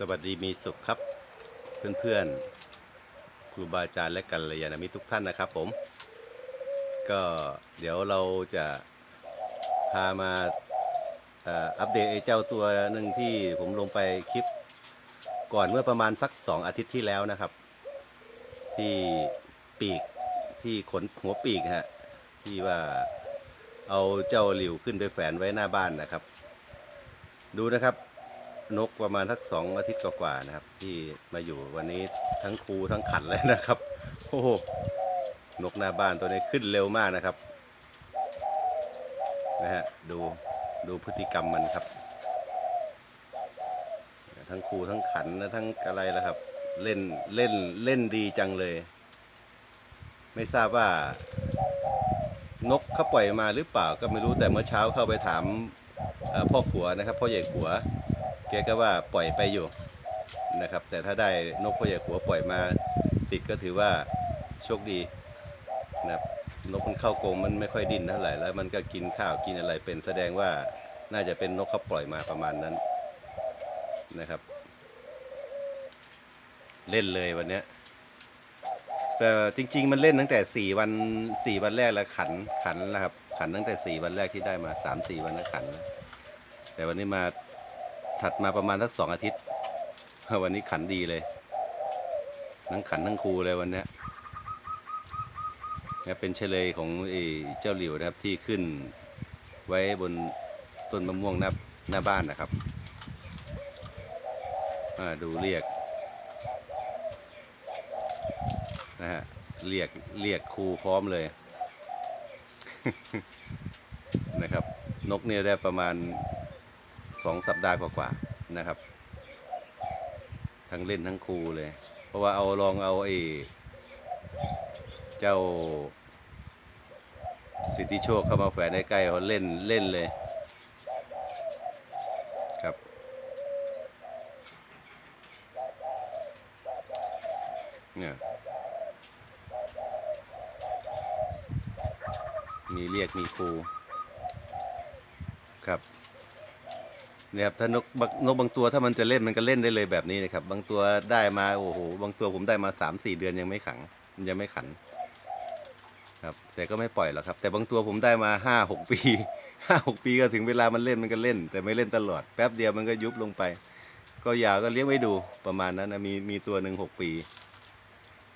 สวัสดีมีสุขครับ เพื่อนๆครูบาอาจารย์และกัลยาณมิตรทุกท่านนะครับผม ก็เดี๋ยวเราจะพามาอัปเดตไอ้เจ้าตัวหนึ่งที่ผมลงไปคลิปก่อนเมื่อประมาณสักสองอาทิตย์ที่แล้วนะครับ ที่ปีกที่ขนหัวปีกฮะที่ว่าเอาเจ้าหลิวขึ้นไปแฝนไว้หน้าบ้านนะครับ ดูนะครับ นกประมาณทักสองอาทิตย์กว่าๆนะครับ ที่มาอยู่วันนี้ทั้งครูทั้งขันเลยนะครับ โอ้โหนกหน้าบ้านตัวนี้ขึ้นเร็วมากนะครับนะฮะดูดูพฤติกรรมมันครับ ทั้งครูทั้งขันและทั้งอะไรแล้วครับ เล่นเล่นเล่นดีจังเลย ไม่ทราบว่านกเขาปล่อยมาหรือเปล่าก็ไม่รู้แต่เมื่อเช้าเข้าไปถามพ่อขัวนะครับพ่อใหญ่ขัว แกก็ว่าปล่อยไปอยู่นะครับ แต่ถ้าได้นกพ่อใหญ่ขัวปล่อยมาติดก็ถือว่าโชคดีนะครับนกมันเข้ากรงมันไม่ค่อยดิ้นเท่าไหร่แล้วมันก็กินข้าวกินอะไรเป็นแสดงว่าน่าจะเป็นนกเขาปล่อยมาประมาณนั้นนะครับ เล่นเลยวันเนี้ยแต่จริง ๆ มันเล่นตั้งแต่สี่วันสี่วันแรกแล้วขันขันแล้วครับ ขันตั้งแต่สี่วันแรกที่ได้มาสามสี่วันแล้วขัน แต่วันนี้มา ถัดมาประมาณสักสองอาทิตย์ วันนี้ขันดีเลยทั้งขันทั้งครูเลยวันนี้นะเป็นเฉลยของอเจ้าหลิวนะครับที่ขึ้นไว้บนต้นมะม่วงหน้าหน้าบ้านนะครับอ่าดูเรียกนะฮะเรียกเรียกครูพร้อมเลย นะครับ นกเนี่ยได้ประมาณ สองสัปดาห์กว่าๆนะครับ ทั้งเล่นทั้งครูเลย เพราะว่าเอาลองเอาไอ้เจ้า สิทธิโชคเข้ามาแฝงใกล้เขาเล่นเล่นเลยครับ เนี่ยมีเรียกมีครูครับ นี่ยครับถ้านกบางนกบางตัวถ้ามันจะเล่นมันก็เล่นได้เลยแบบนี้นะครับ บางตัวได้มาโอ้โหบางตัวผมได้มาสามสี่เดือนยังไม่ขังมันยังไม่ขัน ครับ แต่ก็ไม่ปล่อยหรอกครับ แต่บางตัวผมได้มาห้าหกปีห้าหกปีก็ถึงเวลามันเล่นมันก็เล่น แต่ไม่เล่นตลอดแป๊บเดียวมันก็ยุบลงไป ก็ยาวก็เลี้ยงไว้ดูประมาณนั้นนะมีมีตัวหนึ่งหกปี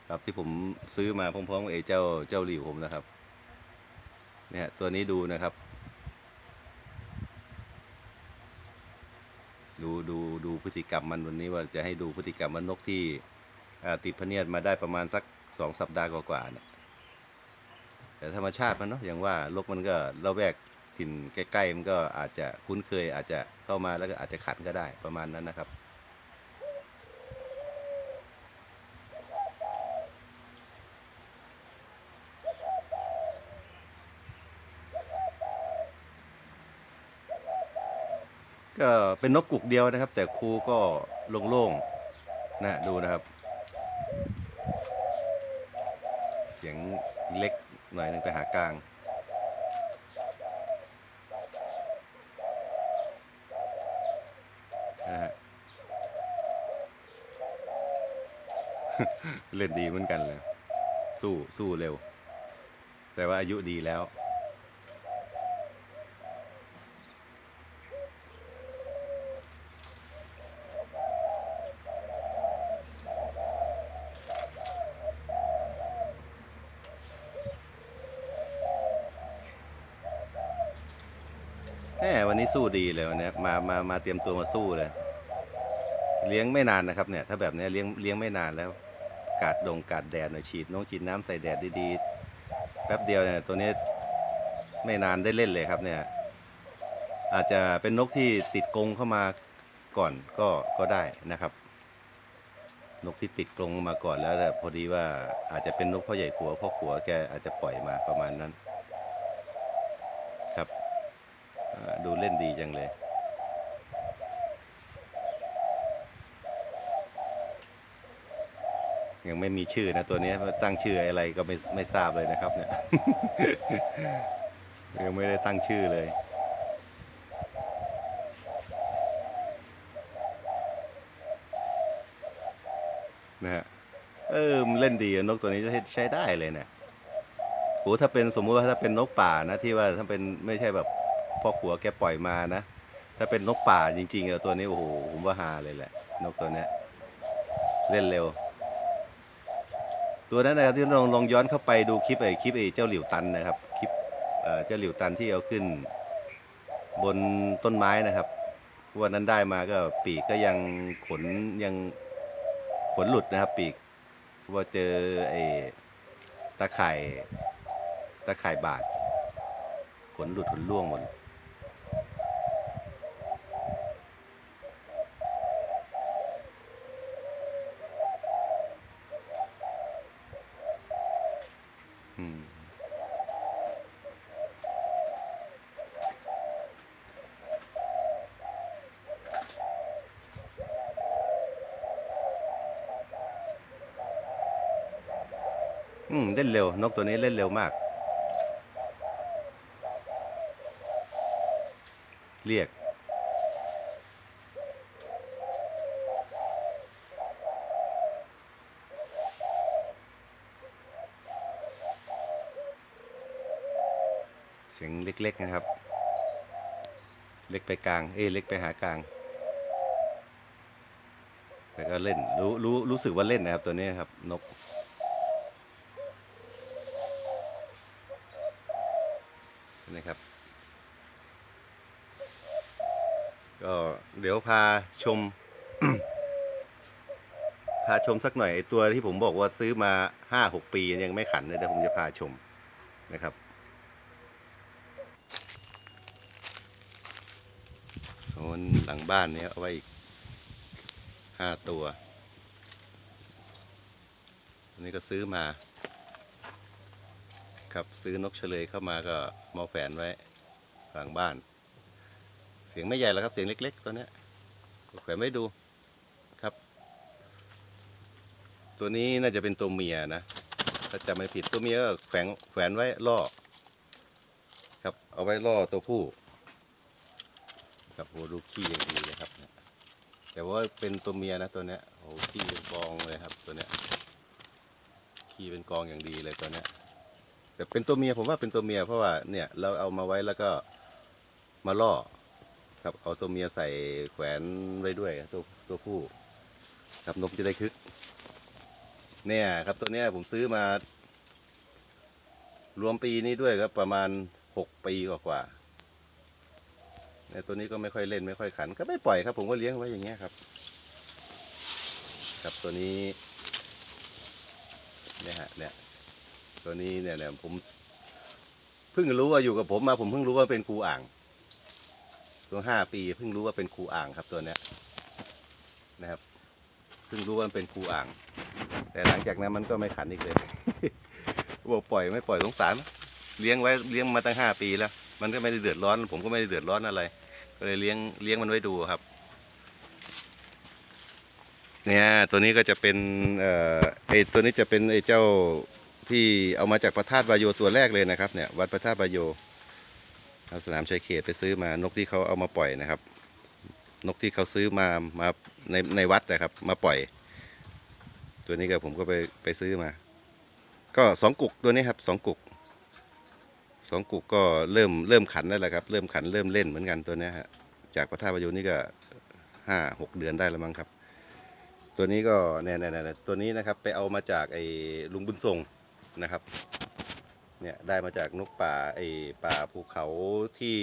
ครับที่ผมซื้อมาพร้อมๆกับไอ้เจ้าเจ้าหลิวผมนะครับ เนี่ยตัวนี้ดูนะครับ ดูดูดูพฤติกรรมมันวันนี้ว่าจะให้ดูพฤติกรรมมันนกที่ติดพเนียดมาได้ประมาณสักสองสัปดาห์กว่าๆเนี่ยแต่ธรรมชาติมันเนาะอย่างว่าลกมันก็เราแวกถิ่นใกล้ๆมันก็อาจจะคุ้นเคยอาจจะเข้ามาแล้วก็อาจจะขันก็ได้ประมาณนั้นนะครับ ก็เป็นนกกุกเดียวนะครับ แต่ครูก็โล่งๆนะดูนะครับ เสียงเล็กหน่อยหนึงไปหากลางนะฮะเล่นดีเหมือนกันเลย สู้สู้เร็ว แต่ว่าอายุดีแล้ว แหมวันนี้ สู้ดีเลยวันนี้มามามาเตรียมตัวมาสู้เลย เลี้ยงไม่นานนะครับเนี่ย ถ้าแบบนี้เลี้ยงเลี้ยงไม่นานแล้ว กาดดงกาดแดดหน่อยฉีดน้องฉีดน้ำใส่แดดดีๆแป๊บเดียวเนี่ยตัวนี้ไม่นานได้เล่นเลยครับเนี่ย อาจจะเป็นนกที่ติดกรงเข้ามาก่อนก็ก็ได้นะครับ นกที่ติดกรงมาก่อนแล้วแต่พอดีว่าอาจจะเป็นนกพ่อใหญ่ขัวพ่อขัวแกอาจจะปล่อยมาประมาณนั้น ครับ อ่า ดูเล่นดีจังเลย ยังไม่มีชื่อนะตัวนี้ตั้งชื่ออะไรก็ไม่ไม่ทราบเลยนะครับเนี่ย ยังไม่ได้ตั้งชื่อเลยนะฮะเออมันเล่นดีนกตัวนี้ใช้ได้เลยเนี่ยโหถ้าเป็นสมมุติว่าถ้าเป็นนกป่านะที่ว่าถ้าเป็นไม่ใช่แบบ พ่อขัวแกปล่อยมานะ ถ้าเป็นนกป่าจริงๆเออตัวนี้โอ้โหผมว่าฮาเลยแหละ นกตัวเนี้ยเล่นเร็ว ตัวนั้นนะครับที่ลองลองย้อนเข้าไปดูคลิปไอ้คลิปไอ้เจ้าหลิวตันนะครับคลิปเจ้าหลิวตันที่เอาขึ้น บนต้นไม้นะครับวันนั้นได้มาก็ปีกก็ยังขนยังขนหลุดนะครับ ปีกว่าเจอไอ้ตะข่ายตะข่บาดขนหลุดขนร่วงหมด เล่นเร็วนกตัวนี้เล่นเร็วมาก เรียก เสียงเล็กๆนะครับ เล็กไปกลาง เอเล็กไปหากลางแต่ก็เล่นรู้รู้รู้สึกว่าเล่นนะครับตัวนี้ครับนก นะครับ ก็เดี๋ยวพาชม พาชมสักหน่อยไอตัวที่ผมบอกว่าซื้อมาห้าหกปียังไม่ขันเลยแต่ผมจะพาชมนะครับโซนหลังบ้านเนี้ยเอาไว้อีกห้าตัวอันนี้ก็ซื้อมาครับซื้อนกเฉลยเข้ามาก็มาแฝนไว้หลังบ้าน เสียงไม่ใหญ่แล้วครับ เสียงเล็ก ๆ ตัวเนี้ยแขวนไม่ดูครับ ตัวนี้น่าจะเป็นตัวเมียนะถ้าจำไม่ผิดตัวเมียก็แขวนแขวนไว้ล่อ ครับ เอาไว้ล่อตัวผู้ครับโหดูขี้อย่างดีเลยครับแต่ว่าเป็นตัวเมียนะตัวเนี้ยโหขี้เป็นกองเลยครับ ตัวเนี้ยขี้เป็นกองอย่างดีเลยตัวเนี้ยแต่เป็นตัวเมียผมว่าเป็นตัวเมียเพราะว่าเนี่ยเราเอามาไว้แล้วก็มาล่อ ครับเอาตัวเมียใส่แขวนไว้ด้วยตัวตัวผู้ ครับนกจะได้คึก เนี่ยครับตัวเนี้ยผมซื้อมา รวมปีนี้ด้วยครับประมาณหกปีกว่าๆเนี่ยตัวนี้ก็ไม่ค่อยเล่นไม่ค่อยขัน ก็ไม่ปล่อยครับ ผมก็เลี้ยงไว้อย่างเงี้ยครับ ครับตัวนี้เนี่ยฮะเนี่ยตัวนี้เนี่ยเนี่ยผมเพิ่งรู้ว่าอยู่กับผมมาผมเพิ่งรู้ว่าเป็นครูอ่าง ตัวห้าปีเพิ่งรู้ว่าเป็นครูอ่างครับตัวเนี้ยนะครับเพิ่งรู้ว่ามันเป็นครูอ่าง แต่หลังจากนั้นมันก็ไม่ขันอีกเลยบอกปล่อยไม่ปล่อยสงสารเลี้ยงไว้เลี้ยงมาตั้งห้าปีแล้ว มันก็ไม่ได้เดือดร้อน ผมก็ไม่ได้เดือดร้อนอะไร ก็เลยเลี้ยงเลี้ยงมันไว้ดูครับ เนี่ยตัวนี้ก็จะเป็นเอ่อไอตัวนี้จะเป็นไอเจ้าที่เอามาจากพระธาตุวายโยตัวแรกเลยนะครับเนี่ยวัดพระธาตุวายโย สนามชัยเขตไปซื้อมานกที่เขาเอามาปล่อยนะครับ นกที่เขาซื้อมามาในในวัดนะครับ มาปล่อย ตัวนี้ก็ผมก็ไปไปซื้อมา ก็สองกุกตัวนี้ครับสองกุกสองกุกก็เริ่มเริ่มขันแล้แหละครับ เริ่มขันเริ่มเล่นเหมือนกันตัวนี้ฮะจากพระธาตุวายโยนี่ก็ห้าหกเดือนได้แล้วมั้งครับ ตัวนี้ก็เนี่ยเนี่ยเนี่ยตัวนี้นะครับ ไปเอามาจากไอ้ลุงบุญทรงนะครับ เนี่ยได้มาจากนกป่าไอป่าภูเขาที่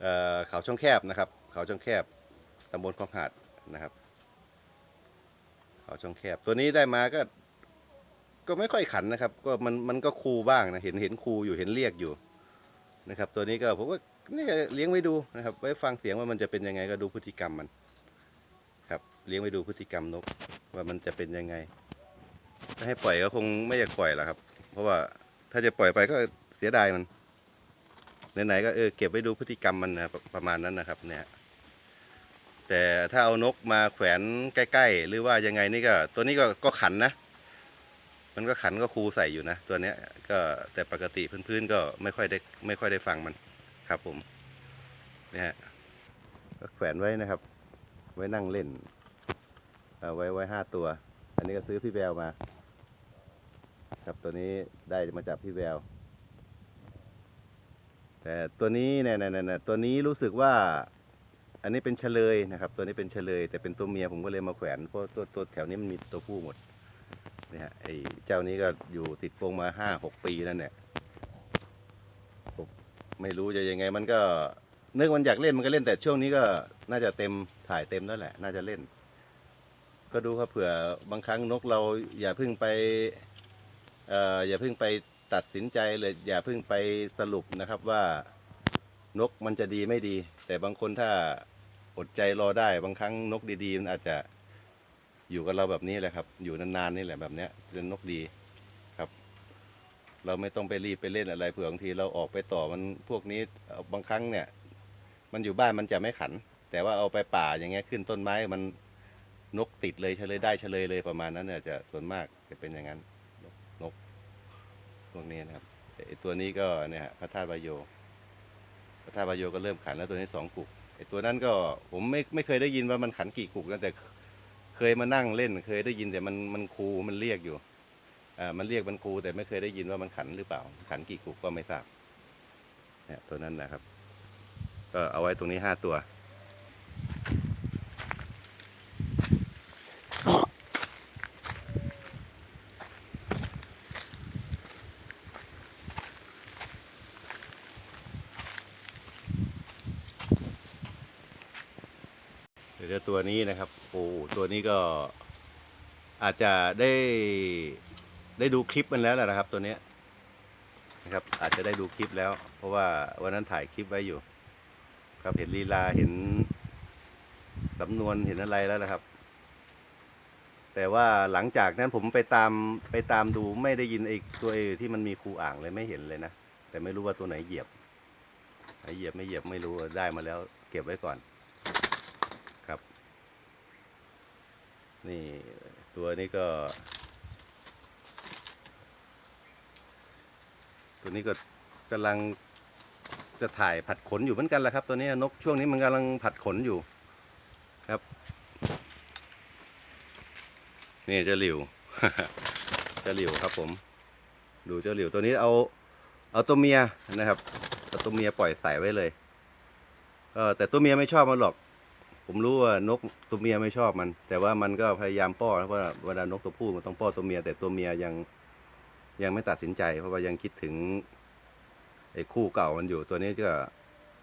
เอ่อเขาช่องแคบนะครับ เขาช่องแคบตำบลคลองหาดนะครับ เขาช่องแคบตัวนี้ได้มาก็ก็ไม่ค่อยขันนะครับ ก็มันมันก็คูบ้างนะเห็นเห็นคูอยู่เห็นเรียกอยู่นะครับ ตัวนี้ก็ผมว่านี่เลี้ยงไว้ดูนะครับ ไว้ฟังเสียงว่ามันจะเป็นยังไงก็ดูพฤติกรรมมัน ครับเลี้ยงไว้ดูพฤติกรรมนก ว่ามันจะเป็นยังไงถ้าให้ปล่อยก็คงไม่อยากปล่อยหรอกครับ เพราะว่า ถ้าจะปล่อยไปก็เสียดายมันไหนๆก็เออเก็บไว้ดูพฤติกรรมมันนะประมาณนั้นนะครับ เนี่ย แต่ถ้าเอานกมาแขวนใกล้ ๆ หรือว่ายังไงนี่ก็ ตัวนี้ก็ก็ขันนะ มันก็ขันก็คูใส่อยู่นะตัวเนี้ย ก็แต่ปกติพื้นๆก็ไม่ค่อยได้ไม่ค่อยได้ฟังมันครับผมเนี่ยก็แขวนไว้นะครับ ไว้นั่งเล่นเอาไว้ไว้ห้าตัว อันนี้ก็ซื้อพี่แววมา ครับตัวนี้ได้มาจากพี่แวว แต่ตัวนี้เนี่ยเนี่ยเนี่ยตัวนี้รู้สึกว่า อันนี้เป็นเฉลยนะครับ ตัวนี้เป็นเฉลย แต่เป็นตัวเมียผมก็เลยมาแขวนเพราะตัวตัวแถวนี้มันมีตัวผู้หมดเนี่ยฮะไอ้เจ้านี้ก็อยู่ติดกรงมาห้าหกปีแล้วเนี่ยผมไม่รู้จะยังไง มันก็นึกมันอยากเล่นมันก็เล่นแต่ช่วงนี้ก็น่าจะเต็มถ่ายเต็มแล้วแหละ น่าจะเล่น ก็ดูครับเผื่อบางครั้งนกเราอย่าเพิ่งไป อย่าเพิ่งไปตัดสินใจเลยอย่าเพิ่งไปสรุปนะครับว่านกมันจะดีไม่ดี แต่บางคนถ้าอดใจรอได้บางครั้งนกดีๆมันอาจจะอยู่กับเราแบบนี้แหละครับ อยู่นานๆนี่แหละแบบเนี้ยเป็นนกดีครับ เราไม่ต้องไปรีบไปเล่นอะไรเผื่อบางทีเราออกไปต่อมันพวกนี้บางครั้งเนี่ย มันอยู่บ้านมันจะไม่ขัน แต่ว่าเอาไปป่าอย่างเงี้ยขึ้นต้นไม้มันนกติดเลยเฉลยได้เฉลยเลยประมาณนั้นเนี่ยจะส่วนมากจะเป็นอย่างนั้น พวกนี้นะครับไอตัวนี้ก็เนี่ยฮะพระธาตุวายโยพระธาตุวายโยก็เริ่มขันแล้วตัวนี้สองกุกไอตัวนั้นก็ผมไม่ไม่เคยได้ยินว่ามันขันกี่กุกนะแต่เคยมานั่งเล่น เคยได้ยินแต่มันมันครูมันเรียกอยู่อ่ามันเรียกมันครูแต่ไม่เคยได้ยินว่ามันขันหรือเปล่า ขันกี่กุกก็ไม่ทราบเนี่ยตัวนั้นนะครับ ก็เอาไว้ตรงนี้ห้าตัว เดี๋ยวตัว นี้นะครับ โอ้ตัวนี้ก็อาจจะได้ได้ดูคลิปมันแล้วแหละนะครับ ตัวเนี้ยนะครับ อาจจะได้ดูคลิปแล้ว เพราะว่าวันนั้นถ่ายคลิปไว้อยู่ ครับเห็นลีลาเห็นสำนวนเห็นอะไรแล้วนะครับ แต่ว่าหลังจากนั้นผมไปตามไปตามดูไม่ได้ยินไอ้ตัวไอที่มันมีครูอ่างเลยไม่เห็นเลยนะแต่ไม่รู้ว่าตัวไหนเหยียบไหนเหยียบไม่เหยียบไม่รู้ได้มาแล้ว เก็บไว้ก่อน ครับ นี่ตัวนี้ก็ ตัวนี้ก็กำลังจะถ่ายผัดขนอยู่เหมือนกันแหละครับ ตัวนี้นกช่วงนี้มันกำลังผัดขนอยู่ครับ นี่เจ้าหลิวเจ้าหลิวครับผม ดูเจ้าหลิวตัวนี้เอาเอาตัวเมียนะครับเอาตัวเมียปล่อยใส่ไว้เลยเออแต่ตัวเมียไม่ชอบมันหรอก ผมรู้ว่านกตัวเมียไม่ชอบมัน แต่ว่ามันก็พยายามป้อนเพราะว่าเวลานกตัวผู้มันต้องป้อนตัวเมีย แต่ตัวเมียยังยังไม่ตัดสินใจ เพราะว่ายังคิดถึงไอ้คู่เก่ามันอยู่ตัวนี้ก็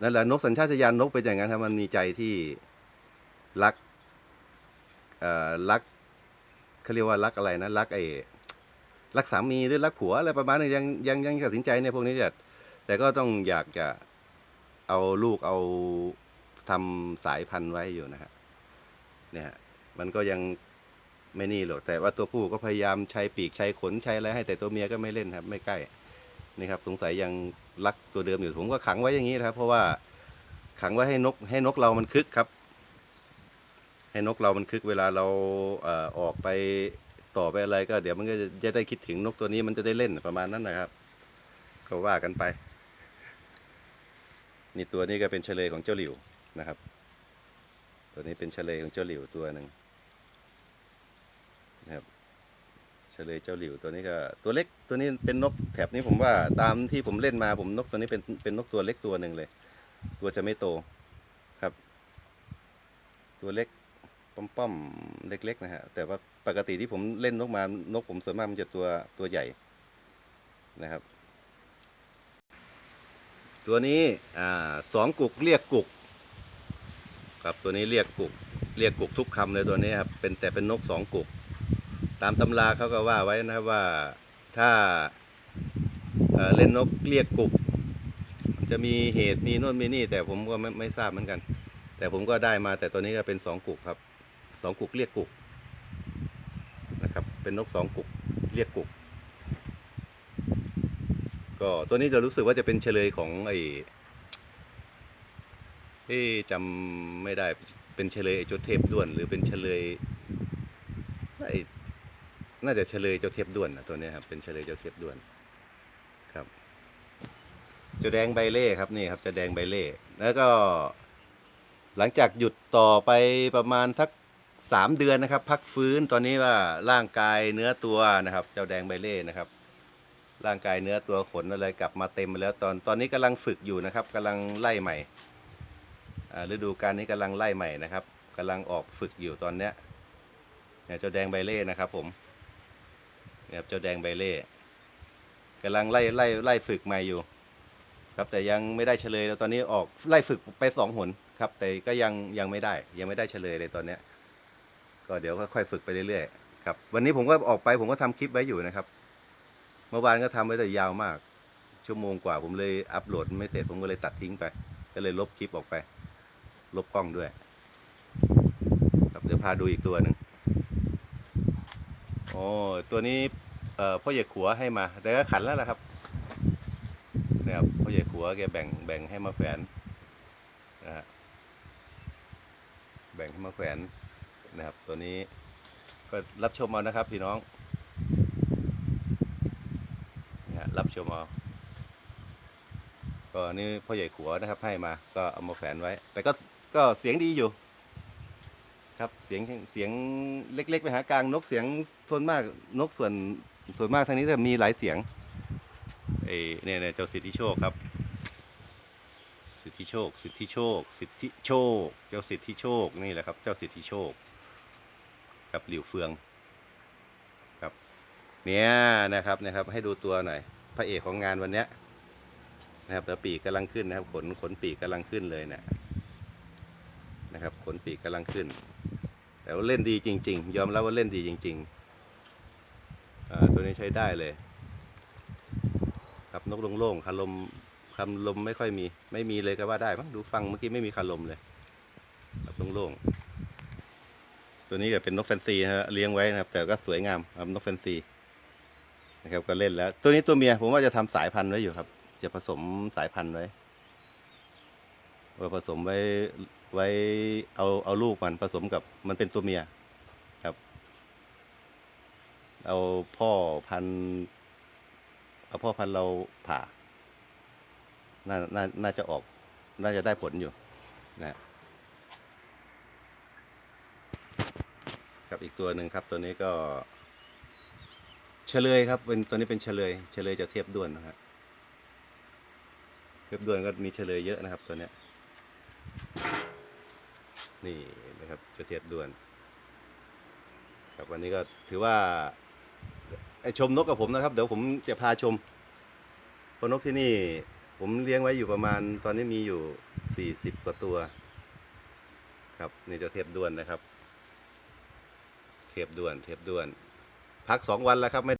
นั่นแหละนกสัญชาตญาณนกเป็นอย่างนั้นครับมันมีใจที่รักเอ่อรักเขาเรียกว่ารักอะไรนะรักไอ้รักสามีหรือรักผัวอะไรประมาณนี้ยังยังยังตัดสินใจเนี่ยพวกนี้เนี่ยแต่ก็ต้องอยากจะเอาลูกเอา ทำสายพันธุ์ไว้อยู่นะฮะเนี่ยฮะมันก็ยังไม่นี่หรอกแต่ว่าตัวผู้ก็พยายามใช้ปีกใช้ขนใช้อะไรให้แต่ตัวเมียก็ไม่เล่นครับ ไม่ใกล้นี่ครับ สงสัยยังรักตัวเดิมอยู่ผมก็ขังไว้อย่างนี้นะครับ เพราะว่าขังไว้ให้นกให้นกเรามันคึกครับ ให้นกเรามันคึกเวลาเราเอ่อออกไปต่อไปอะไรก็เดี๋ยวมันก็จะได้คิดถึงนกตัวนี้มันจะได้เล่นประมาณนั้นนะครับ ก็ว่ากันไป นี่ตัวนี้ก็เป็นเฉลยของเจ้าหลิว นะครับ ตัวนี้เป็นเฉลยของเจ้าหลิวตัวหนึ่งนะครับเฉลยเจ้าหลิวตัวนี้ก็ตัวเล็กตัวนี้เป็นนกแถบนี้ผมว่าตามที่ผมเล่นมาผมนกตัวนี้เป็นเป็นนกตัวเล็กตัวหนึ่งเลย ตัวจะไม่โตครับ ตัวเล็กป้อมๆเล็ก ๆ นะฮะแต่ว่าปกติที่ผมเล่นนกมานกผมส่วนมากมันจะตัวตัวใหญ่นะครับ ตัวนี้สองกุกเรียกกุก ครับตัวนี้เรียกกุกเรียกกุกทุกคำเลยตัวนี้ครับเป็นแต่เป็นนกสองกุก ตามตำราเขาก็ว่าไว้นะว่าถ้าเเล่นนกเรียกกุกจะมีเหตุมีโน่นมีนี่ แต่ผมก็ไม่ไม่ทราบเหมือนกัน แต่ผมก็ได้มาแต่ตัวนี้ก็เป็นสองกุกครับสองกุกเรียกกุกนะครับ เป็นนกสองกุกเรียกกุก ก็ตัวนี้จะรู้สึกว่าจะเป็นเฉลยของไอ เอ๊จำไม่ได้เป็นเฉลยไอ้เจ้าเทพด้วน หรือเป็นเฉลยไอ้น่าจะเฉลยเจ้าเทพด้วนนะตัวนี้ครับเป็นเฉลยเจ้าเทพด้วนครับเจะแดงใบเล่ครับนี่ครับเจะแดงใบเล่แล้วก็ หลังจากหยุดต่อไปประมาณทักสามเดือนนะครับ พักฟื้นตอนนี้ว่าร่างกายเนื้อตัวนะครับ เจ้าแดงใบเล่นะครับ ร่างกายเนื้อตัวขนอะไรกลับมาเต็มไปแล้วตอนตอนนี้กำลังฝึกอยู่นะครับกำลังไล่ใหม่ ฤดูกาลนี้กำลังไล่ใหม่นะครับกำลังออกฝึกอยู่ตอนเนี้ยเนี่ยเจ้าแดงใบเล่นะครับผมเนี่ยครับเจ้าแดงใบเล่กำลังไล่ไล่ไล่ฝึกใหม่อยู่ ครับแต่ยังไม่ได้เฉลยแล้วตอนนี้ออกไล่ฝึกไปสองหนครับ แต่ก็ยังยังไม่ได้ ยังไม่ได้เฉลยเลยตอนเนี้ยก็เดี๋ยวค่อยๆฝึกไปเรื่อยๆครับวันนี้ผมก็ออกไปผมก็ทำคลิปไว้อยู่นะครับ เมื่อวานก็ทำไว้แต่ยาวมาก ชั่วโมงกว่าผมเลยอัปโหลดไม่เสร็จผมก็เลยตัดทิ้งไป ก็เลยลบคลิปออกไป ลบกล้องด้วยครับเดี๋ยวพาดูอีกตัวหนึ่งโอ้ตัวนี้พ่อใหญ่ขัวให้มา แต่ก็ขันแล้วล่ะครับเนี่ยครับพ่อใหญ่ขัวแกแบ่งแบ่งให้มาแขวนนะฮะแบ่งให้มาแขวนนะครับ ตัวนี้ก็รับชมเอานะครับพี่น้องนี่รับชมเอาก็นี่พ่อใหญ่ขัวนะครับให้มาก็เอามาแขวนไว้ แต่ก็ ก็เสียงดีอยู่ ครับเสียงเสียงเล็ก ๆ ไปหากลางนกเสียงส่วนมากนกส่วนส่วนมากทางนี้จะมีหลายเสียงเอเนี่ยเนี่ยเจ้าสิทธิโชคครับ สิทธิโชค สิทธิโชค สิทธิโชค เจ้าสิทธิโชคนี่แหละครับ เจ้าสิทธิโชค กับหลิวเฟืองครับ เนี่ยนะครับนะครับ ให้ดูตัวหน่อยพระเอกของงานวันเนี้ยนะครับแต่ปีกกำลังขึ้นนะครับ ขนขนปีกกำลังขึ้นเลยเนี่ย นะครับขนปีกกำลังขึ้น แต่ว่าเล่นดีจริง ๆ ยอมรับว่าเล่นดีจริงๆตัวนี้ใช้ได้เลย ครับนกโล่งๆคาลมคำลมไม่ค่อยมี ไม่มีเลยก็ว่าได้มั้งดูฟังเมื่อกี้ไม่มีคาลมเลยครับโล่งๆตัวนี้ก็เป็นนกแฟนซีนะฮะเลี้ยงไว้นะครับ แต่ก็สวยงามครับนกแฟนซีนะครับก็เล่นแล้ว ตัวนี้ตัวเมียผมว่าจะทำสายพันธุ์ไว้อยู่ครับ จะผสมสายพันธุ์ไว้ว่าผสมไว้ ไว้เอาเอาลูกมันผสมกับมันเป็นตัวเมียครับ เอาพ่อพันเอาพ่อพันเราผ่าน่าน่าน่าจะออก น่าจะได้ผลอยู่นะกับอีกตัวหนึ่งครับ ตัวนี้ก็เฉลยครับ เป็นตัวนี้เป็นเฉลยเฉลยจะเทียบด้วนนะฮะเทียบด้วนก็มีเฉลยเยอะนะครับ ตัวเนี้ย นี่นะครับเจ้าเทียบด่วน ครับวันนี้ก็ถือว่าชมนกกับผมนะครับ เดี๋ยวผมจะพาชมเพราะนกที่นี่ ผมเลี้ยงไว้อยู่ประมาณ ตอนนี้มีอยู่สี่สิบกว่าตัว ครับนี่เจ้าเทียบด่วนนะครับ เทียบด่วน เทียบด่วน พักสองวันแล้วครับไม่